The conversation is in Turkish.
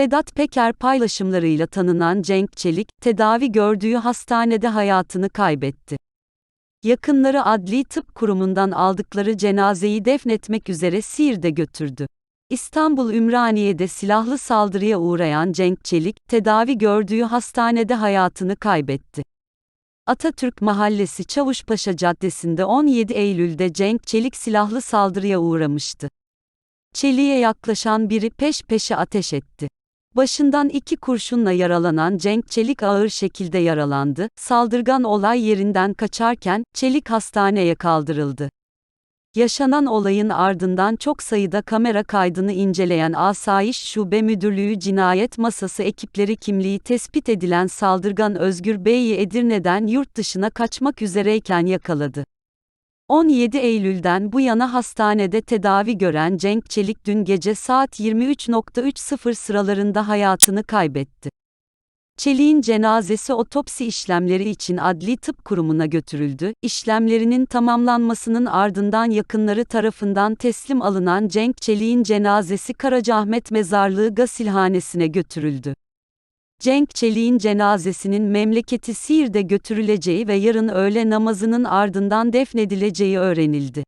Sedat Peker paylaşımlarıyla tanınan Cenk Çelik, tedavi gördüğü hastanede hayatını kaybetti. Yakınları Adli Tıp Kurumu'ndan aldıkları cenazeyi defnetmek üzere Siirt'e götürdü. İstanbul Ümraniye'de silahlı saldırıya uğrayan Cenk Çelik, tedavi gördüğü hastanede hayatını kaybetti. Atatürk Mahallesi Çavuşpaşa Caddesi'nde 17 Eylül'de Cenk Çelik silahlı saldırıya uğramıştı. Çelik'e yaklaşan biri peş peşe ateş etti. Başından iki kurşunla yaralanan Cenk Çelik ağır şekilde yaralandı. Saldırgan olay yerinden kaçarken Çelik hastaneye kaldırıldı. Yaşanan olayın ardından çok sayıda kamera kaydını inceleyen Asayiş Şube Müdürlüğü Cinayet Masası ekipleri kimliği tespit edilen saldırgan Özgür Bey'i Edirne'den yurt dışına kaçmak üzereyken yakaladı. 17 Eylül'den bu yana hastanede tedavi gören Cenk Çelik dün gece saat 23.30 sıralarında hayatını kaybetti. Çelik'in cenazesi otopsi işlemleri için Adli Tıp Kurumu'na götürüldü. İşlemlerinin tamamlanmasının ardından yakınları tarafından teslim alınan Cenk Çelik'in cenazesi Karacaahmet Mezarlığı Gasilhanesi'ne götürüldü. Cenk Çelik'in cenazesinin memleketi Siirt'e götürüleceği ve yarın öğle namazının ardından defnedileceği öğrenildi.